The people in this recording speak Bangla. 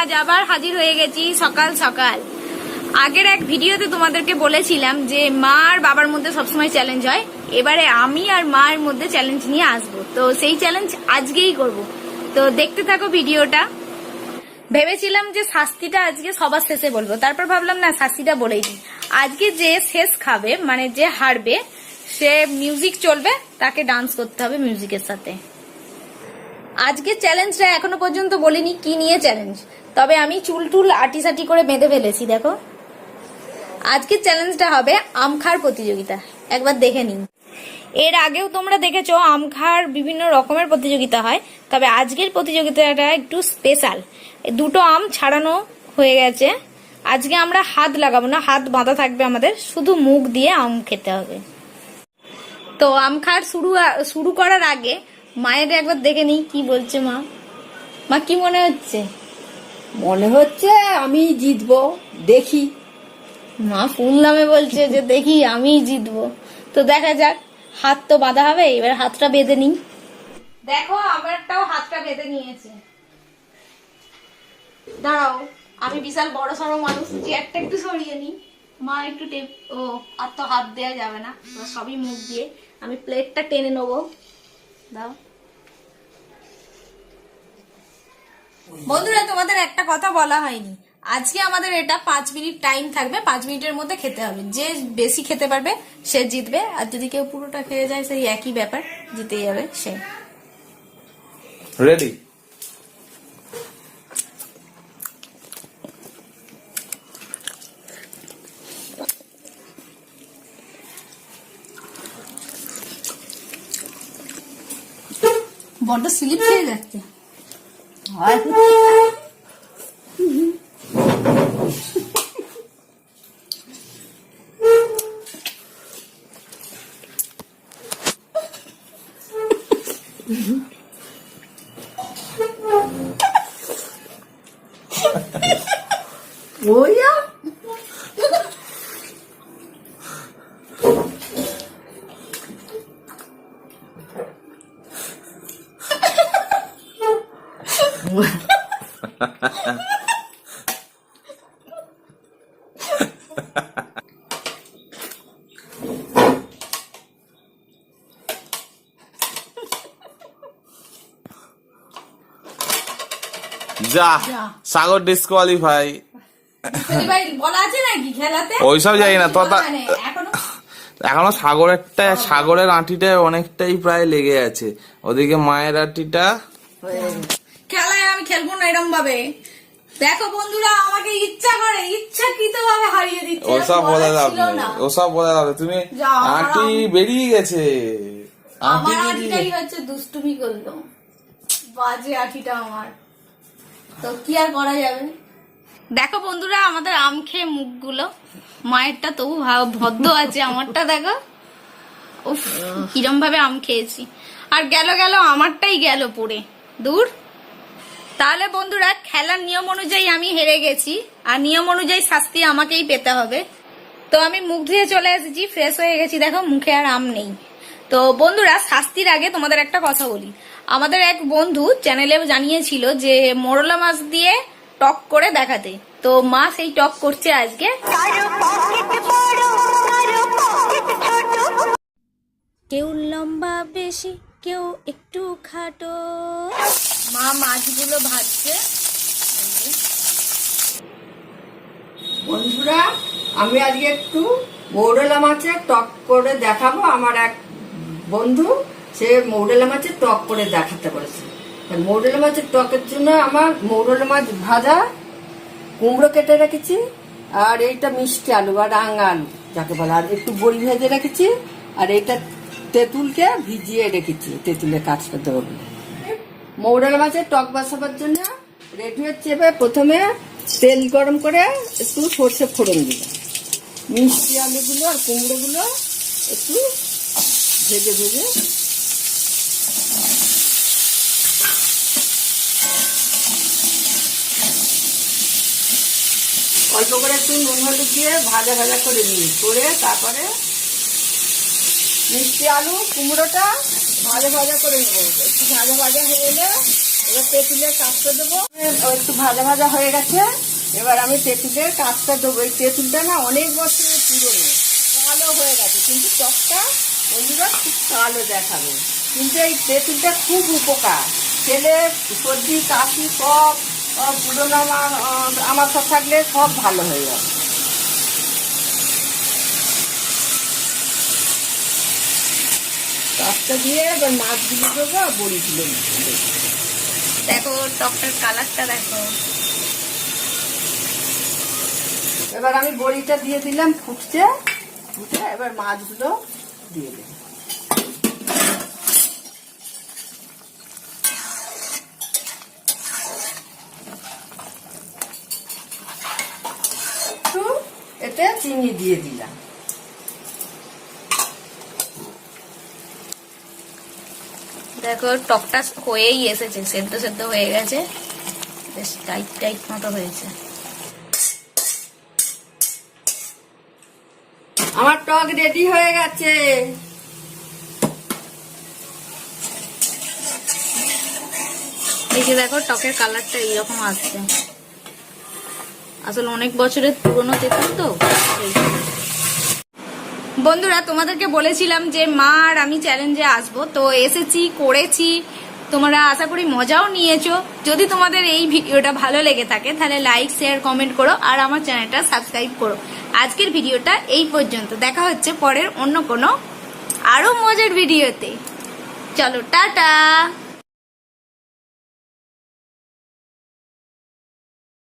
আজ আবার হাজির হয়ে গেছি সকাল সকাল। আগের এক ভিডিওতে তোমাদেরকে বলেছিলাম যে মা আর বাবার মধ্যে সবসময় চ্যালেঞ্জ হয়। এবারে আমি আর মায়ের মধ্যে চ্যালেঞ্জ নিয়ে আসব। তো সেই চ্যালেঞ্জ আজকেই করব। তো দেখতে থাকো ভিডিওটা। ভেবেছিলাম যে শাস্তিটা আজকে সবার শেষে বলব। তারপর ভাবলাম, না, শাস্তিটা বলেই দিই। আজকে যে শেষ খাবে মানে যে হারবে, সে মিউজিক চলবে, তাকে ডান্স করতে হবে মিউজিকের সাথে। আজকে চ্যালেঞ্জটা এখনও পর্যন্ত বলিনি কি নিয়ে চ্যালেঞ্জ। তবে আমি চুল টুল আটি সাটি করে বেঁধে ফেলেছি, দেখো। আজকের চ্যালেঞ্জটা হবে আম খাওয়ার প্রতিযোগিতা। একবার দেখে নিন। এর আগেও তোমরা দেখেছ আম খাওয়ার বিভিন্ন রকমের প্রতিযোগিতা হয়, তবে আজকের প্রতিযোগিতাটা একটু স্পেশাল। দুটো আম ছাড়ানো হয়ে গেছে। আজকে আমরা হাত লাগাবো না, হাত বাঁধা থাকবে আমাদের, শুধু মুখ দিয়ে আম খেতে হবে। তো আম খাওয়ার শুরু শুরু করার আগে মায়ের একবার দেখে নিই কি বলছে মা? মা কি মনে হচ্ছে? মনে হচ্ছে আমি জিতবো দেখি। মা ফুল নামে বলছে যে দেখি আমি জিতবো। তো দেখা যাক হাত তো বাঁধা হবে এবার হাতটা বেঁধে নিই। দেখো আমারটাও হাতটা বেঁধে নিয়েছে। দাঁড়াও আমি বিশাল বড় সড়ো মানুষ চেয়ারটা একটু সরিয়ে নিই। মা একটু টেপ ও আর তো হাত দেওয়া যাবে না। সবই মুখ দিয়ে আমি প্লেটটা টেনে নেব। দাও। বন্ধুরা তোমাদের একটা কথা বলা হয়নি। আজকে আমাদের এটা পাঁচ মিনিট টাইম থাকবে পাঁচ মিনিটের মধ্যে খেতে হবে। যে বেশি খেতে পারবে সে জিতবে। আর যদি কেউ পুরোটা খেয়ে যায় সেই একই ব্যাপার জিতে যাবে সে। Ready Bu arada silip seyretti. Ay. Oya. যা। সাগর ডিসকোয়ালিফাই ওইসব জানি না, তো মানে এখনও এখনও সাগরেরটা সাগরের আঁটিটা অনেকটাই প্রায় লেগে আছে। ওদিকে মায়ের আঁটিটা খেলায় আমি খেলব না এরম ভাবে। দেখো বন্ধুরা আমাকে ইচ্ছা করে ইচ্ছাকৃত ভাবে হারিয়ে দিচ্ছে। ওসব বলা না। ওসব বলে নেই। তুমি আঁটি বেরিয়ে গেছে। আমার হচ্ছে দুষ্টুমি করল। বাজে আঠিটা আমার। তো কি আর করা যাবে? দেখো বন্ধুরা আমাদের আম খেয়ে মুখগুলো। মায়েরটা তবু ভদ্র আছে আমারটা দেখো। উফ কিরম ভাবে আম খেয়েছি। আর গেল গেল আমারটাই গেল পড়ে। দূর। তাহলে বন্ধুরা, খেলার নিয়ম অনুযায়ী আমি হেরে গেছি, আর নিয়ম অনুযায়ী শাস্তি আমাকেই পেতে হবে। তো আমি মুখ ধুয়ে চলে এসেছি ফ্রেশ হয়ে গেছি, দেখো মুখে আর আম নেই। তো বন্ধুরা, শাস্তির আগে তোমাদের একটা কথা বলি। আমাদের এক বন্ধু চ্যানেলে জানিয়েছিল যে, মোরলা মাছ দিয়ে টক করে দেখাতে। তো মা সেই টক করছে আজকে। কেউ লম্বা বেশি, কেউ একটু খাটো। মা মাছগুলো ভাজছে। বন্ধুরা, আমি আজকে একটু মৌরলা মাছের টক করে দেখাবো। আমার এক বন্ধু, সে মৌরলা মাছের টক করে দেখাতে বলেছে। মৌরলা মাছের টকের জন্য আমার মৌরলা মাছ ভাজা কুমড়ো কেটে রেখেছি, আর এইটা মিষ্টি আলু আর রাঙা আলু, যাকে বলে। আর একটু বড়ি ভেজে রেখেছি, আর এইটা তেঁতুলকে ভিজিয়ে রেখেছি, তেঁতুলের দেবো বলে। মৌরলা মাছের টক বসাবার জন্য রেডি হচ্ছে। এবার প্রথমে তেল গরম করে একটু সর্ষে ফোড়ন দিলাম। মিষ্টি আলুগুলো আর কুমড়োগুলো একটু ভেজে ভেজে। অল্প করে একটু নুন হলুদ দিয়ে ভাজা ভাজা করে নিই। করে তারপরে মিষ্টি আলু, কুমড়োটা ভাজা ভাজা করে নেব। একটু ভাজা ভাজা হয়ে এলে এবার তেঁতুলের কাজটা দেবো। একটু ভাজা ভাজা হয়ে গেছে, এবার আমি তেঁতুলের কাজটা দেবো। এই তেঁতুলটা না অনেক বছরের পুরনো, কালো হয়ে গেছে, কিন্তু টকটা বন্ধুরা খুব কালো দেখাবে। কিন্তু এই তেঁতুলটা খুব উপকার। ছেলে সর্দি, কাশি সব পুরোনো আমার আমার সব থাকলে সব ভালো হয়ে যাবে। কাজটা দিয়ে এবার মাছগুলো দেবো আর বড়িগুলো দেখো টকটার কালারটা দেখো। এবার আমি বড়িটা দিয়ে দিলাম ফুটছে। ফুটে এবার মাছগুলো দিয়ে দিলাম একটু এতে চিনি দিয়ে দিলাম। দেখো টকটা হয়েই এসেছে সেদ্ধ সেদ্ধ হয়ে গেছে। বেশ টাইট টাইট মতো হয়েছে। আমার টক রেডি হয়ে গেছে। এই যে দেখো টকের কালারটা এইরকম আসছে। আসলে অনেক বছরের পুরনো তেঁতুল তো। বন্ধুরা, তোমাদেরকে বলেছিলাম যে মা আর আমি চ্যালেঞ্জে আসব, তো এসেছি, করেছি। তোমরা আশা করি মজাও নিয়েছো। যদি তোমাদের এই ভিডিওটা ভালো লেগে থাকে, তাহলে লাইক শেয়ার কমেন্ট করো আর আমার চ্যানেলটা সাবস্ক্রাইব করো। আজকের ভিডিওটা এই পর্যন্ত। দেখা হচ্ছে পরের অন্য কোনো আরও মজার ভিডিওতে। চলো, টাটা!